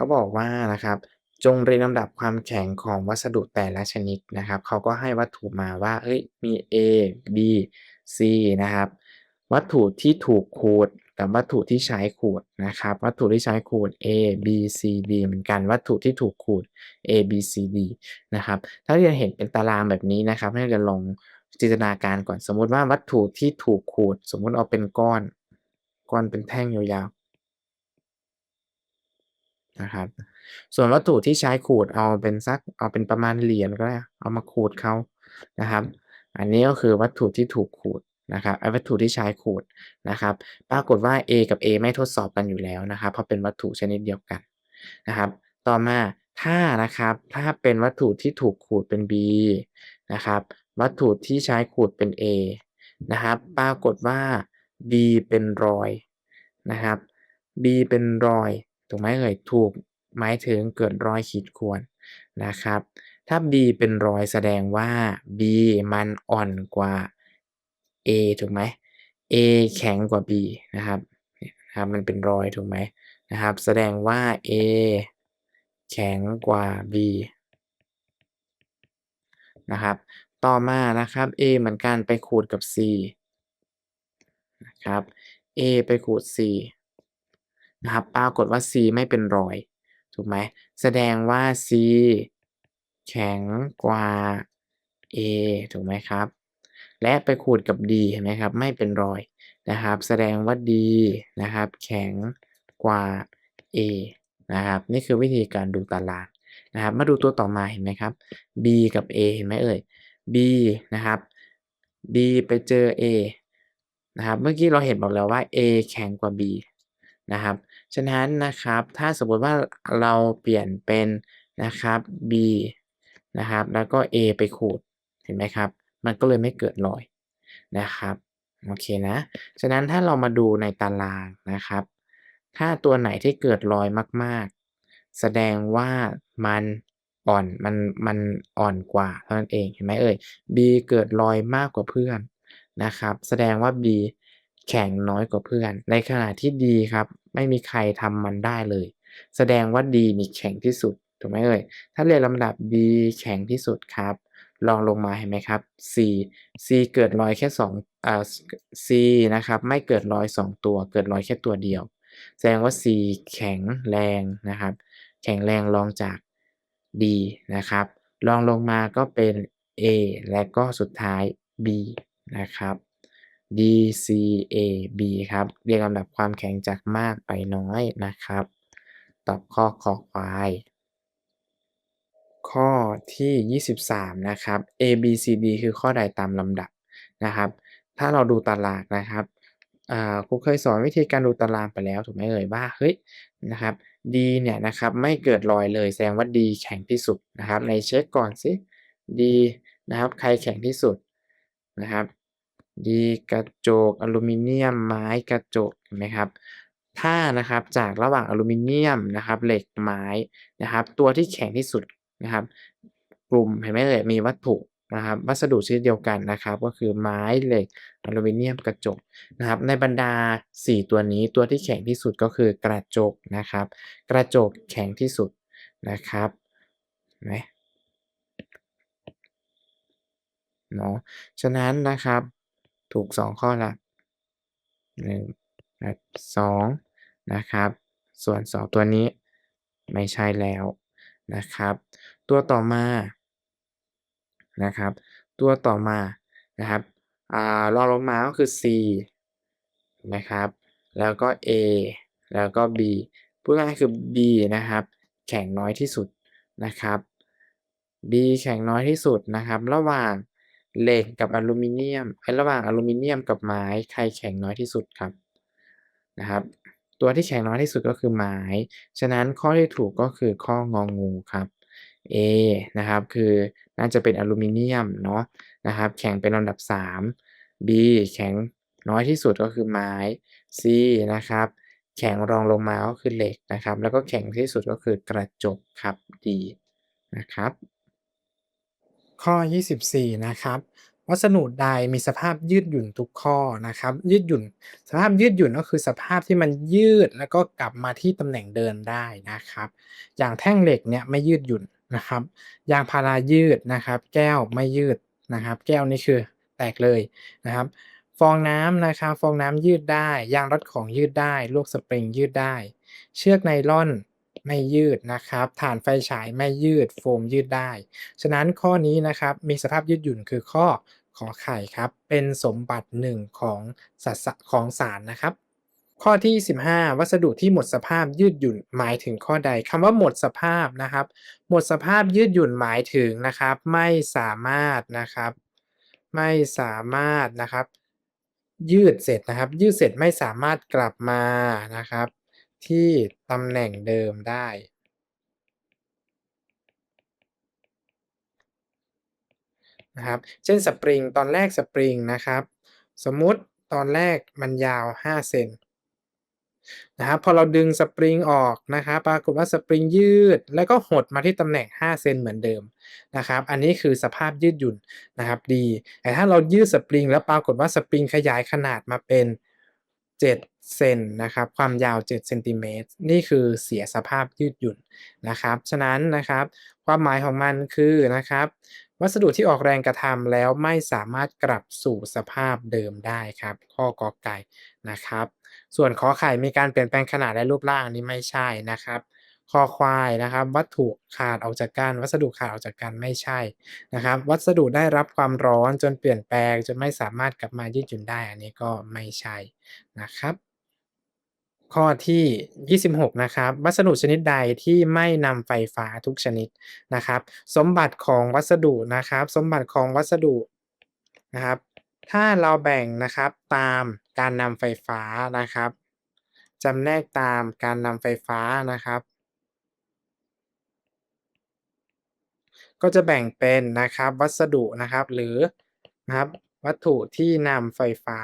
เขาบอกว่านะครับจงเรียงลำดับความแข็งของวัสดุแต่ละชนิดนะครับ เขาก็ให้วัตถุมาว่าเฮ้ยมี A B C นะครับ วัตถุที่ถูกขูดกับวัตถุที่ใช้ขูดนะครับ วัตถุที่ใช้ขูด A B C D เหมือนกันวัตถุที่ถูกขูด A B C D นะครับ ถ้าเรียนเห็นเป็นตารางแบบนี้นะครับ ให้เรียนลองจินตนาการก่อนสมมุติว่าวัตถุที่ถูกขูด สมมุติเอาเป็นก้อน ก้อนเป็นแท่งยาวๆ นะครับ ส่วนวัตถุที่ใช้ขูดเอาเป็นสักเอาเป็นประมาณเหรียญก็ได้เอามาขูดเขานะครับ อันนี้ก็คือวัตถุที่ถูกขูดนะครับไอ้วัตถุที่ใช้ขูดนะครับ ปรากฏว่า A กับ A ไม่ทดสอบกันอยู่แล้วนะครับ เพราะเป็นวัตถุชนิดเดียวกันนะครับ ต่อมาถ้านะครับถ้าเป็นวัตถุที่ถูกขูดเป็น B นะครับวัตถุที่ใช้ขูดเป็น A นะครับ ปรากฏว่า B เป็นรอยนะครับ B เป็นรอย ถูกไหมเอ่ย?ถูกหมายถึงเกิดรอยขีดข่วนนะครับ ถ้า B เป็นรอยแสดงว่า B มันอ่อนกว่า A ถูกไหม? A แข็งกว่า B นะครับเนี่ยนะครับมันเป็นรอยถูกไหมนะครับ แสดงว่า A แข็งกว่า B นะครับ ต่อมานะครับ A เหมือนกันไปขูดกับ C นะครับ A ไปขูด C นะครับปรากฏว่า C ไม่เป็นรอยถูกไหม?แสดงว่า C แข็งกว่า A ถูกไหมครับ?และไปขูดกับ D เห็นไหมครับ ไม่เป็นรอยนะครับ แสดงว่า D นะครับ แข็งกว่า A นะครับ นี่คือวิธีการดูตารางนะครับ มาดูตัวต่อมาเห็นไหมครับ B กับ A เห็นไหมเอ่ย? B นะครับ B ไปเจอ A นะครับ เมื่อกี้เราเห็นบอกแล้วว่า A แข็งกว่า B นะครับ ฉะนั้นนะครับ ถ้าสมมติว่าเราเปลี่ยนเป็นนะครับ B นะครับ แล้วก็ A ไปขูด เห็นไหมครับ มันก็เลยไม่เกิดรอยนะครับ โอเคนะ ฉะนั้นถ้าเรามาดูในตารางนะครับ ถ้าตัวไหนที่เกิดรอยมาก ๆ แสดงว่ามันอ่อนมันมันอ่อนกว่าเท่านั้นเองเห็นไหมเอ่ย? B เกิดรอยมากกว่าเพื่อนนะครับ แสดงว่า B แข็งน้อยกว่าเพื่อน ในขณะที่ D ครับ ไม่มีใครทำมันได้เลย แสดงว่า D นี่แข็งที่สุดถูกไหมเอ่ย?ถ้าเรียงลำดับ D แข็งที่สุดครับรองลงมาเห็นไหมครับ C C เกิดรอยแค่2อ่า C นะครับไม่เกิดรอย 2 ตัว เกิดรอยแค่ตัวเดียว แสดงว่า C แข็งแรงนะครับ แข็งแรงรองจาก D นะครับรองลงมาก็เป็น A และก็สุดท้าย B นะครับ D C A B ครับ เรียงลำดับความแข็งจากมากไปน้อยนะครับ ตอบข้อคอควาย ข้อที่ 23 นะครับ A B C D คือข้อใดตามลำดับนะครับ ถ้าเราดูตารางนะครับอ่าครูเคยสอนวิธีการดูตารางไปแล้วถูกไหมเอ่ย?ว่าเฮ้ยนะครับ D เนี่ยนะครับไม่เกิดรอยเลยแสดงว่า D แข็งที่สุดนะครับไหนเช็กก่อนสิ D นะครับใครแข็งที่สุดนะครับ? D กระจกอลูมิเนียม ไม้กระจกเห็นไหมครับ?ถ้านะครับจากระหว่างอลูมิเนียมนะครับ เหล็กไม้นะครับ ตัวที่แข็งที่สุดนะครับ กลุ่มเห็นไหมเอ่ย?มีวัตถุนะครับ วัสดุชนิดเดียวกันนะครับ ก็คือไม้เหล็กอลูมิเนียมกระจกนะครับ ในบรรดา 4 ตัวนี้ตัวที่แข็งที่สุดก็คือกระจกนะครับ กระจกแข็งที่สุดนะครับเห็นไหม?เนาะฉะนั้นนะครับ ถูก 2 ข้อแล้ว1และ2นะครับ ส่วน 2 ตัวนี้ไม่ใช่แล้วนะครับ ตัวต่อมานะครับ ตัวต่อมานะครับอ่ารองลงมาก็คือ C นะครับ แล้วก็ A แล้วก็ B พูดง่ายคือ B นะครับ แข็งน้อยที่สุดนะครับ B แข็งน้อยที่สุดนะครับ ระหว่าง เหล็กกับอลูมิเนียมเอ๊ยระหว่างอลูมิเนียมกับไม้ใครแข็งน้อยที่สุดครับ?นะครับ ตัวที่แข็งน้อยที่สุดก็คือไม้ ฉะนั้นข้อที่ถูกก็คือข้ององูครับ A นะครับคือน่าจะเป็นอลูมิเนียมเนาะนะครับแข็งเป็นลำดับ 3 B แข็งน้อยที่สุดก็คือไม้ C นะครับแข็งรองลงมาก็คือเหล็กนะครับ แล้วก็แข็งที่สุดก็คือกระจกครับ D นะครับ ข้อ 24 นะครับ วัสดุใดมีสภาพยืดหยุ่นทุกข้อนะครับ ยืดหยุ่น สภาพยืดหยุ่นก็คือสภาพที่มันยืดแล้วก็กลับมาที่ตำแหน่งเดิมได้นะครับ อย่างแท่งเหล็กเนี่ยไม่ยืดหยุ่นนะครับ ยางพารายืดนะครับ แก้วไม่ยืดนะครับ แก้วนี่คือแตกเลยนะครับ ฟองน้ำนะครับ ฟองน้ำยืดได้ ยางรัดของยืดได้ ลวดสปริงยืดได้ เชือกไนล่อน ไม่ยืดนะครับถ่านไฟฉายไม่ยืดโฟมยืดได้ ฉะนั้นข้อนี้นะครับมีสภาพยืดหยุ่นคือข้อขอไข่ครับเป็นสมบัติหนึ่งของสัสของสารนะครับ ข้อที่ 15 วัสดุที่หมดสภาพยืดหยุ่นหมายถึงข้อใดคำว่าหมดสภาพนะครับ หมดสภาพยืดหยุ่นหมายถึงนะครับ ไม่สามารถนะครับ ไม่สามารถนะครับ ยืดเสร็จนะครับ ยืดเสร็จไม่สามารถกลับมานะครับ ที่ตำแหน่งเดิมได้ นะครับ เช่นสปริง ตอนแรกสปริงนะครับ สมมุติตอนแรกมันยาว 5 เซนนะครับพอเราดึงสปริงออกนะครับปรากฏว่าสปริงยืด แล้วก็หดมาที่ตำแหน่ง 5 เซนเหมือนเดิมนะครับอันนี้คือสภาพยืดหยุ่นนะครับดีแต่ถ้าเรายืดสปริงแล้วปรากฏว่าสปริงขยายขนาดมาเป็น 7 เซนนะครับความยาว7เซนติเมตรนี่คือเสียสภาพยืดหยุ่นนะครับ ฉะนั้นนะครับความหมายของมันคือนะครับ วัสดุที่ออกแรงกระทำแล้วไม่สามารถกลับสู่สภาพเดิมได้ครับ ข้อกอไก่นะครับ ส่วนขอไข่มีการเปลี่ยนแปลงขนาดและรูปร่างนนี้ไม่ใช่นะครับคอควายนะครับ วัตถุขาดออกจากกัน วัสดุขาดออกจากกันไม่ใช่นะครับ วัสดุได้รับความร้อนจนเปลี่ยนแปลงจนไม่สามารถกลับมายืดหยุ่นได้อันนี้ก็ไม่ใช่นะครับ ข้อที่ 26 นะครับวัสดุชนิดใดที่ไม่นำไฟฟ้าทุกชนิดนะครับ สมบัติของวัสดุนะครับ สมบัติของวัสดุนะครับ ถ้าเราแบ่งนะครับตามการนำไฟฟ้านะครับจำแนกตามการนำไฟฟ้านะครับ ก็จะแบ่งเป็นนะครับวัสดุนะครับหรือนะครับวัตถุที่นำไฟฟ้า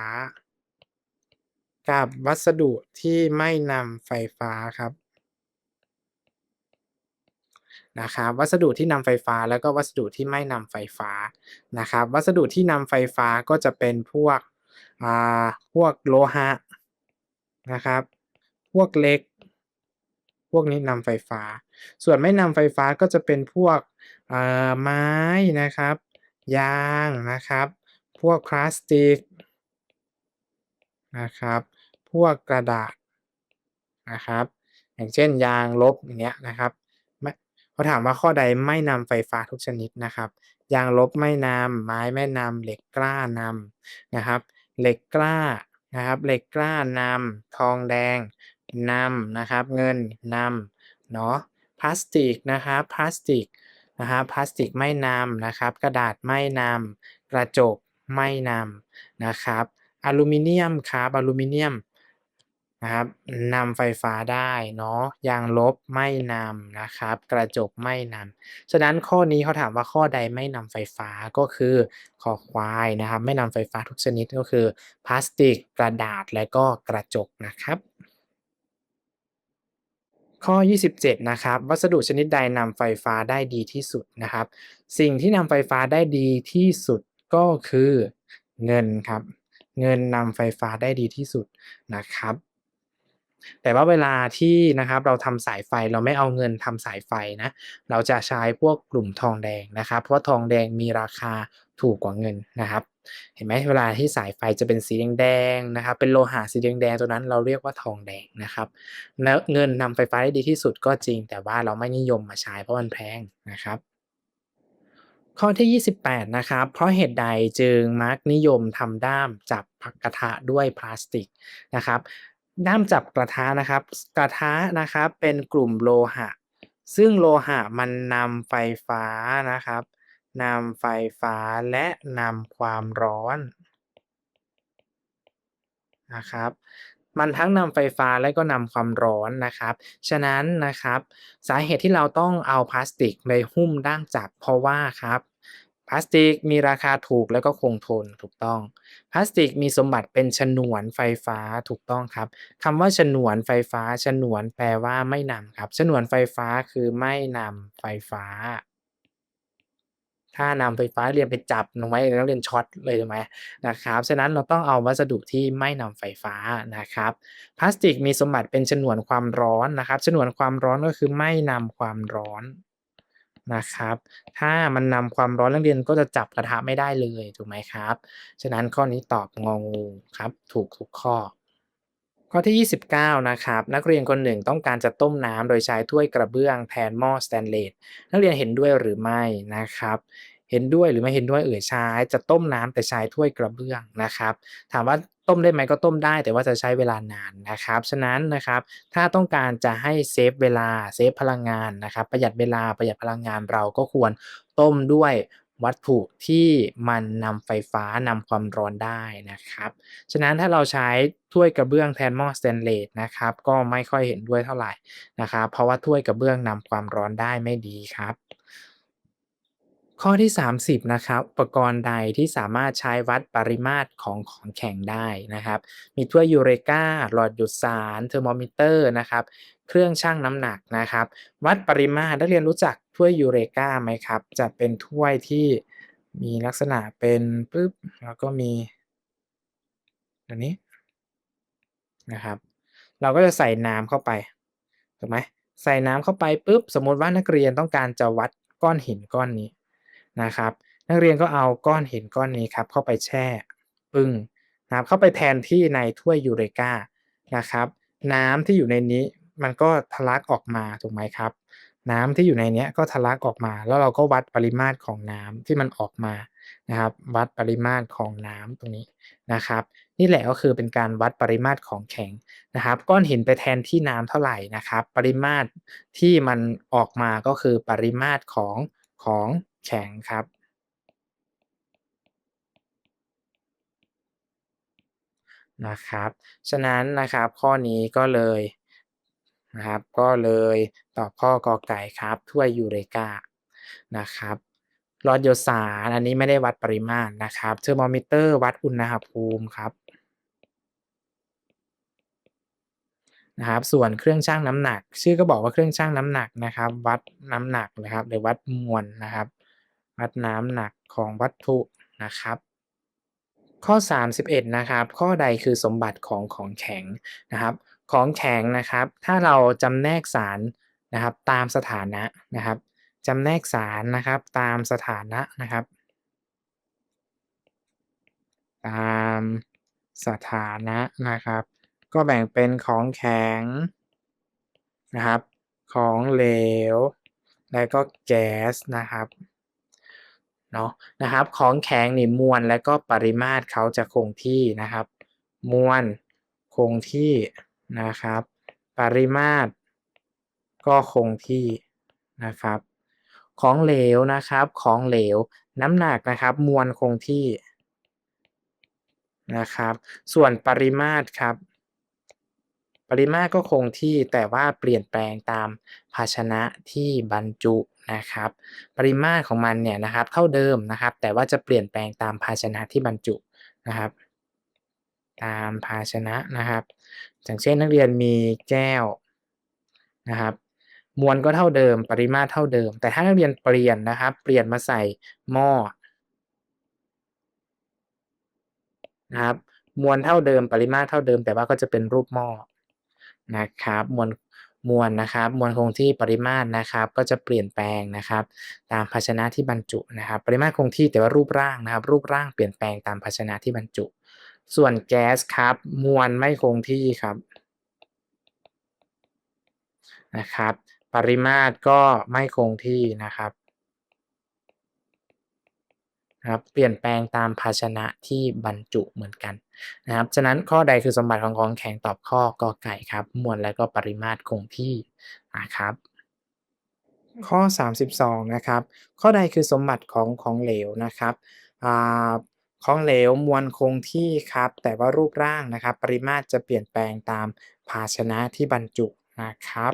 กับวัสดุที่ไม่นำไฟฟ้าครับนะครับวัสดุที่นำไฟฟ้าแล้วก็วัสดุที่ไม่นำไฟฟ้านะครับ วัสดุที่นำไฟฟ้าก็จะเป็นพวกอ่าพวกโลหะนะครับ พวกเหล็ก พวกนี้นำไฟฟ้า ส่วนไม่นำไฟฟ้าก็จะเป็นพวกอ่าไม้นะครับ ยางนะครับ พวกพลาสติกนะครับ พวกกระดาษนะครับ อย่างเช่นยางลบอย่างเงี้ยนะครับเขาถามว่าข้อใดไม่นำไฟฟ้าทุกชนิดนะครับ ยางลบไม่นำไม้ไม่นำเหล็กกล้านำนะครับ เหล็กกล้านะครับเหล็กกล้านำทองแดงนำนะครับ เงินนำเนาะพลาสติกนะครับพลาสติกนะครับพลาสติกไม่นำนะครับ กระดาษไม่นำกระจกไม่นำนะครับ อลูมิเนียมครับอลูมิเนียม นะครับนำไฟฟ้าได้เนาะยางลบไม่นำนะครับ กระจกไม่นำฉะนั้นข้อนี้เขาถามว่าข้อใดไม่นำไฟฟ้าก็คือคอควายนะครับ ไม่นำไฟฟ้าทุกชนิดก็คือพลาสติกกระดาษและก็กระจกนะครับข้อ 27 นะครับ วัสดุชนิดใดนำไฟฟ้าได้ดีที่สุดนะครับ สิ่งที่นำไฟฟ้าได้ดีที่สุดก็คือเงินครับ เงินนำไฟฟ้าได้ดีที่สุดนะครับ แต่ว่าเวลาที่นะครับเราทำสายไฟเราไม่เอาเงินทำสายไฟนะเราจะใช้พวกกลุ่มทองแดงนะครับ เพราะทองแดงมีราคาถูกกว่าเงินนะครับ เห็นไหมเวลาที่สายไฟจะเป็นสีแดงๆนะครับ เป็นโลหะสีแดงๆตัวนั้นเราเรียกว่าทองแดงนะครับแล้วเงินนำไฟฟ้าได้ดีที่สุดก็จริง แต่ว่าเราไม่นิยมมาใช้เพราะมันแพงนะครับข้อที่ 28 นะครับ เพราะเหตุใดจึงมักนิยมทำด้ามจับกระทะด้วยพลาสติกนะครับ ด้ามจับกระทะนะครับ กระทะนะครับเป็นกลุ่มโลหะ ซึ่งโลหะมันนำไฟฟ้านะครับนำไฟฟ้าและนำความร้อนนะครับ มันทั้งนำไฟฟ้าและก็นำความร้อนนะครับ ฉะนั้นนะครับ สาเหตุที่เราต้องเอาพลาสติกไปหุ้มด้ามจับเพราะว่าครับ พลาสติกมีราคาถูกแล้วก็คงทนถูกต้อง พลาสติกมีสมบัติเป็นฉนวนไฟฟ้าถูกต้องครับคำว่าฉนวนไฟฟ้า ฉนวนแปลว่าไม่นำครับ ฉนวนไฟฟ้าคือไม่นำไฟฟ้า ถ้านำไฟฟ้าเรียนไปจับเอาไว้นักเรียนช็อตเลยถูกไหมนะครับฉะนั้นเราต้องเอาวัสดุที่ไม่นำไฟฟ้านะครับ พลาสติกมีสมบัติเป็นฉนวนความร้อนนะครับ ฉนวนความร้อนก็คือไม่นำความร้อน นะครับ ถ้ามันนำความร้อนนักเรียนก็จะจับกระทะไม่ได้เลยถูกไหมครับ ฉะนั้นข้อนี้ตอบงองูครับ ถูกทุกข้อ ข้อที่ 29 นะครับ นักเรียนคนหนึ่งต้องการจะต้มน้ำโดยใช้ถ้วยกระเบื้องแทนหม้อสแตนเลส นักเรียนเห็นด้วยหรือไม่นะครับเห็นด้วยหรือไม่เห็นด้วยเอ่ยใช้จะต้มน้ำแต่ใช้ถ้วยกระเบื้องนะครับ ถามว่า ต้มได้ไหมก็ต้มได้ แต่ว่าจะใช้เวลานานนะครับ ฉะนั้นนะครับถ้าต้องการจะให้เซฟเวลาเซฟพลังงานนะครับ ประหยัดเวลาประหยัดพลังงานเราก็ควรต้มด้วยวัตถุที่มันนำไฟฟ้านำความร้อนได้นะครับ ฉะนั้นถ้าเราใช้ถ้วยกระเบื้องแทนหม้อสแตนเลสนะครับ ก็ไม่ค่อยเห็นด้วยเท่าไหร่นะครับ เพราะว่าถ้วยกระเบื้องนำความร้อนได้ไม่ดีครับ ข้อที่ 30นะครับอุปกรณ์ใดที่สามารถใช้วัดปริมาตรของของแข็งได้นะครับ มีถ้วยยูเรกาหลอดดูดสารเทอร์โมมิเตอร์นะครับ เครื่องชั่งน้ำหนักนะครับ วัดปริมาตรนักเรียนรู้จักถ้วยยูเรกาไหมครับ จะเป็นถ้วยที่มีลักษณะเป็นปึ๊บแล้วก็มีอันนี้นะครับ เราก็จะใส่น้ำเข้าไปถูกไหมใส่น้ำเข้าไปปุ๊บสมมติว่านักเรียนต้องการจะวัดก้อนหินก้อนนี้ นะครับ นักเรียนก็เอาก้อนหินก้อนนี้ครับเข้าไปแช่ปึ้งนะครับเข้าไปแทนที่ในถ้วยยูเรกานะครับ น้ำที่อยู่ในนี้มันก็ทะลักออกมาถูกไหมครับ น้ำที่อยู่ในนี้ก็ทะลักออกมา แล้วเราก็วัดปริมาตรของน้ำที่มันออกมานะครับ วัดปริมาตรของน้ำตรงนี้นะครับ นี่แหละก็คือเป็นการวัดปริมาตรของแข็งนะครับ ก้อนหินไปแทนที่น้ำเท่าไหร่นะครับ ปริมาตรที่มันออกมาก็คือปริมาตรของของ แข็งครับ นะครับ ฉะนั้นนะครับข้อนี้ก็เลยนะครับ ก็เลยตอบข้อกอไก่ครับถ้วยยูเรกานะครับหลอดหยสารอันนี้ไม่ได้วัดปริมาตรนะครับเทอร์โมมิเตอร์วัดอุณหภูมิครับนะครับส่วนเครื่องชั่งน้ำหนัก ชื่อก็บอกว่าเครื่องชั่งน้ำหนักนะครับ วัดน้ำหนักนะครับหรือวัดมวลนะครับ วัดน้ำหนักของวัตถุนะครับ ข้อ 31 นะครับ ข้อใดคือสมบัติของของแข็งนะครับ ของแข็งนะครับ ถ้าเราจำแนกสารนะครับตามสถานะนะครับจำแนกสารนะครับตามสถานะนะครับ ตามสถานะนะครับ ก็แบ่งเป็นของแข็งนะครับ ของเหลว และก็แก๊สนะครับ เนาะนะครับ ของแข็งนี่มวลและก็ปริมาตรเขาจะคงที่นะครับ มวลคงที่นะครับ ปริมาตร ก็คงที่นะครับ ของเหลวนะครับของเหลว น้ำหนักนะครับ มวลคงที่นะครับ ส่วนปริมาตรครับ ปริมาตรก็คงที่แต่ว่าเปลี่ยนแปลงตามภาชนะที่บรรจุ นะครับ ปริมาตรของมันเนี่ยนะครับเท่าเดิมนะครับ แต่ว่าจะเปลี่ยนแปลงตามภาชนะที่บรรจุนะครับ ตามภาชนะนะครับอย่างเช่นนักเรียนมีแก้วนะครับ มวลก็เท่าเดิม ปริมาตรเท่าเดิม แต่ถ้านักเรียนเปลี่ยนนะครับ เปลี่ยนมาใส่หม้อนะครับ มวลเท่าเดิม ปริมาตรเท่าเดิม แต่ว่าก็จะเป็นรูปหม้อนะครับ มวล มวลนะครับมวลคงที่ปริมาตรนะครับก็จะเปลี่ยนแปลงนะครับ ตามภาชนะที่บรรจุนะครับ ปริมาตรคงที่แต่ว่ารูปร่างนะครับ รูปร่างเปลี่ยนแปลงตามภาชนะที่บรรจุ ส่วนแก๊สครับ มวลไม่คงที่ครับนะครับ ปริมาตรก็ไม่คงที่นะครับ ครับเปลี่ยนแปลงตามภาชนะที่บรรจุเหมือนกันนะครับฉะนั้นข้อใดคือสมบัติของของแข็งตอบข้อกอไก่ครับ มวลและก็ปริมาตรคงที่นะครับ ข้อ 32นะครับข้อใดคือสมบัติของของเหลวนะครับอของเหลวมวลคงที่ครับ แต่ว่ารูปร่างนะครับ ปริมาตรจะเปลี่ยนแปลงตามภาชนะที่บรรจุนะครับ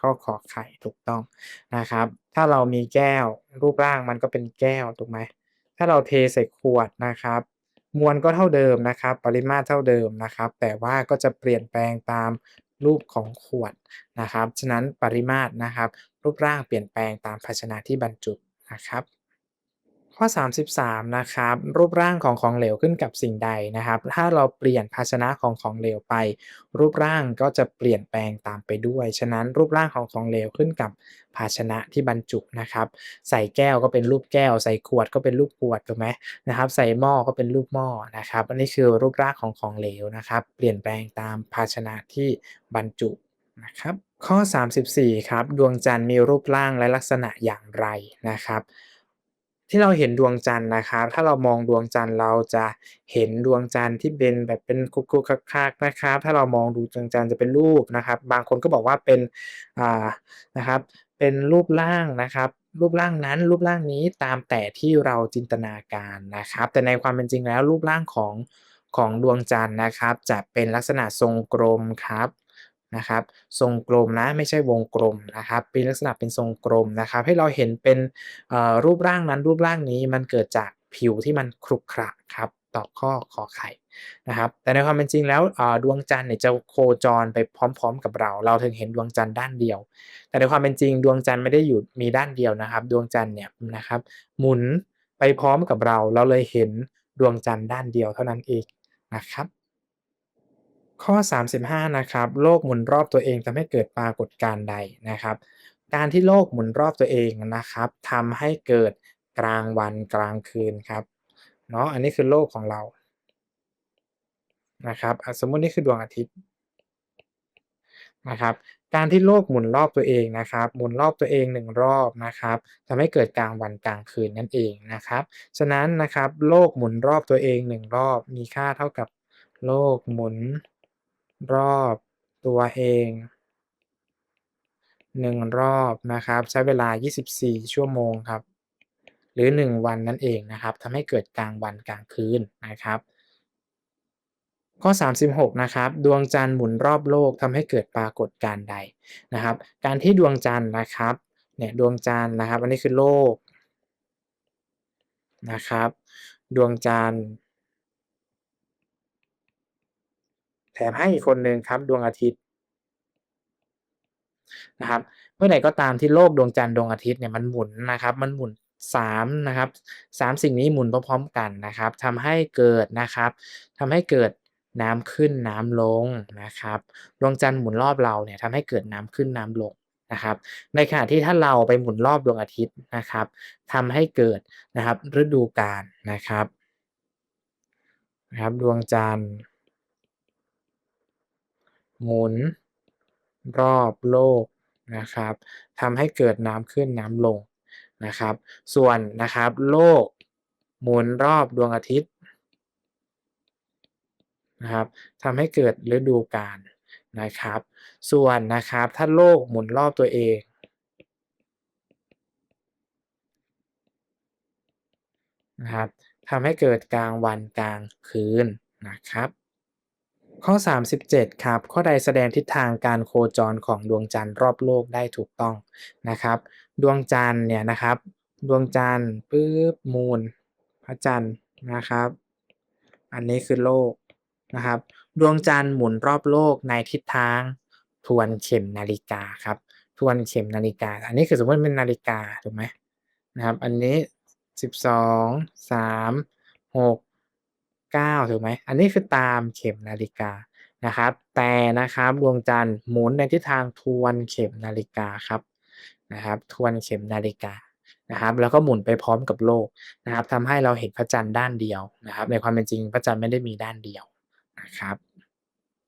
ข้อขอไข่ถูกต้องนะครับ ถ้าเรามีแก้วรูปร่างมันก็เป็นแก้วถูกไหม ถ้าเราเทใส่ขวดนะครับ มวลก็เท่าเดิมนะครับ ปริมาตรเท่าเดิมนะครับ แต่ว่าก็จะเปลี่ยนแปลงตามรูปของขวดนะครับ ฉะนั้นปริมาตรนะครับ รูปร่างเปลี่ยนแปลงตามภาชนะที่บรรจุนะครับ ข้อ 33 นะครับ รูปร่างของของเหลวขึ้นกับสิ่งใดนะครับ ถ้าเราเปลี่ยนภาชนะของของเหลวไป รูปร่างก็จะเปลี่ยนแปลงตามไปด้วย ฉะนั้นรูปร่างของของเหลวขึ้นกับภาชนะที่บรรจุนะครับ ใส่แก้วก็เป็นรูปแก้ว ใส่ขวดก็เป็นรูปขวดถูกไหมนะครับ ใส่หม้อก็เป็นรูปหม้อนะครับ อันนี้คือรูปร่างของของเหลวนะครับ เปลี่ยนแปลงตามภาชนะที่บรรจุนะครับ ข้อ 34 ครับ ดวงจันทร์มีรูปร่างและลักษณะอย่างไรนะครับ ที่เราเห็นดวงจันทร์นะครับ ถ้าเรามองดวงจันทร์เราจะเห็นดวงจันทร์ที่เป็นแบบเป็นคุกคักๆนะครับ ถ้าเรามองดูดวงจันทร์จะเป็นรูปนะครับ บางคนก็บอกว่าเป็นอ่านะครับ เป็นรูปร่างนะครับ รูปร่างนั้นรูปร่างนี้ตามแต่ที่เราจินตนาการนะครับ แต่ในความเป็นจริงแล้วรูปร่างของของดวงจันทร์นะครับ จะเป็นลักษณะทรงกลมครับ นะครับ ทรงกลมนะไม่ใช่วงกลมนะครับ เป็นลักษณะเป็นทรงกลมนะครับ ให้เราเห็นเป็นรูปร่างนั้นรูปร่างนี้มันเกิดจากผิวที่มันขรุขระครับตอบข้อขอไข่นะครับ แต่ในความเป็นจริงแล้วดวงจันทร์เนี่ยจะโคจรไปพร้อม ๆ กับเรา เราถึงเห็นดวงจันทร์ด้านเดียว แต่ในความเป็นจริงดวงจันทร์ไม่ได้อยู่มีด้านเดียวนะครับ ดวงจันทร์เนี่ยนะครับ หมุนไปพร้อมกับเรา เราเลยเห็นดวงจันทร์ด้านเดียวเท่านั้นเองนะครับ ข้อ 35 นะครับ โลกหมุนรอบตัวเองทำให้เกิดปรากฏการณ์ใดนะครับ การที่โลกหมุนรอบตัวเองนะครับทำให้เกิดกลางวันกลางคืนครับเนาะอันนี้คือโลกของเรานะครับสมมุตินี่คือดวงอาทิตย์นะครับ การที่โลกหมุนรอบตัวเองนะครับ หมุนรอบตัวเอง1รอบนะครับทำให้เกิดกลางวันกลางคืนนั่นเองนะครับ ฉะนั้นนะครับ โลกหมุนรอบตัวเอง1รอบมีค่าเท่ากับโลกหมุน รอบตัวเอง 1 รอบนะครับ ใช้เวลา 24 ชั่วโมงครับ หรือ 1 วันนั่นเองนะครับทำให้เกิดกลางวันกลางคืนนะครับข้อ 36 นะครับ ดวงจันทร์หมุนรอบโลกทำให้เกิดปรากฏการณ์ใดนะครับ การที่ดวงจันทร์นะครับ เนี่ยดวงจันทร์นะครับ อันนี้คือโลกนะครับ ดวงจันทร์ แถมให้อีกคนหนึ่งครับดวงอาทิตย์นะครับเมื่อใดก็ตามที่โลกดวงจันทร์ดวงอาทิตย์เนี่ยมันหมุนนะครับ มันหมุน3นะครับ3สิ่งนี้หมุนพร้อมๆกันนะครับทำให้เกิดนะครับทำให้เกิดน้ำขึ้นน้ำลงนะครับดวงจันทร์หมุนรอบเราเนี่ยทำให้เกิดน้ำขึ้นน้ำลงนะครับในขณะที่ถ้าเราไปหมุนรอบดวงอาทิตย์นะครับทำให้เกิดนะครับฤดูกาลนะครับนะครับดวงจันทร์ หมุน รอบโลกนะครับทำให้เกิดน้ำขึ้นน้ำลงนะครับ ส่วนนะครับโลกหมุนรอบดวงอาทิตย์นะครับทำให้เกิดฤดูกาลนะครับ ส่วนนะครับถ้าโลกหมุนรอบตัวเองนะครับทำให้เกิดกลางวันกลางคืนนะครับ ข้อ 37 ครับ ข้อใดแสดงทิศทางการโคจรของดวงจันทร์รอบโลกได้ถูกต้องนะครับ ดวงจันทร์เนี่ยนะครับ ดวงจันทร์ปึ๊บ Moon พระจันทร์นะครับ อันนี้คือโลกนะครับ ดวงจันทร์หมุนรอบโลกในทิศทางทวนเข็มนาฬิกาครับทวนเข็มนาฬิกา อันนี้คือสมมติเป็นนาฬิกาถูกไหมนะครับ อันนี้ 12 3 6 9ถูกไหมอันนี้คือตามเข็มนาฬิกานะครับ แต่นะครับดวงจันทร์หมุนในทิศทางทวนเข็มนาฬิกาครับนะครับทวนเข็มนาฬิกานะครับแล้วก็หมุนไปพร้อมกับโลกนะครับทำให้เราเห็นพระจันทร์ด้านเดียวนะครับ ในความเป็นจริงพระจันทร์ไม่ได้มีด้านเดียวนะครับ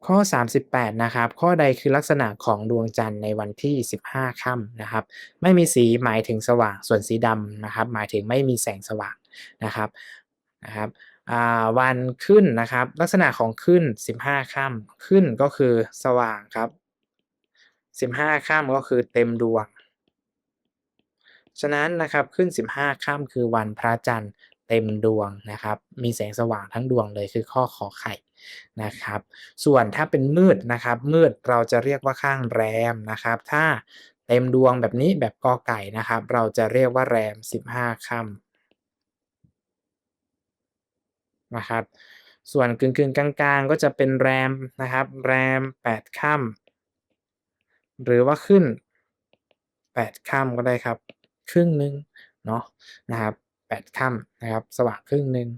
ข้อ 38นะครับข้อใดคือลักษณะของดวงจันทร์ในวันที่ 15ค่ำนะครับ ไม่มีสีหมายถึงสว่างส่วนสีดำนะครับ หมายถึงไม่มีแสงสว่างนะครับนะครับ วันขึ้นนะครับ ลักษณะของขึ้น 15ค่ำขึ้นก็คือสว่างครับ 15ค่ำก็คือเต็มดวง ฉะนั้นนะครับขึ้น 15ค่ำคือวันพระจันทร์เต็มดวงนะครับ มีแสงสว่างทั้งดวงเลยคือข้อขอไข่นะครับ ส่วนถ้าเป็นมืดนะครับ มืดเราจะเรียกว่าข้างแรมนะครับ ถ้าเต็มดวงแบบนี้แบบกอไก่นะครับ เราจะเรียกว่าแรม 15ค่ำ นะครับ ส่วนกึ่งๆกลางๆ ก็จะเป็นแรมนะครับ แรม8ค่ำหรือว่าขึ้น 8ค่ำก็ได้ครับ ครึ่งหนึ่งเนาะนะครับ8ค่ำนะครับ สว่างครึ่งหนึ่ง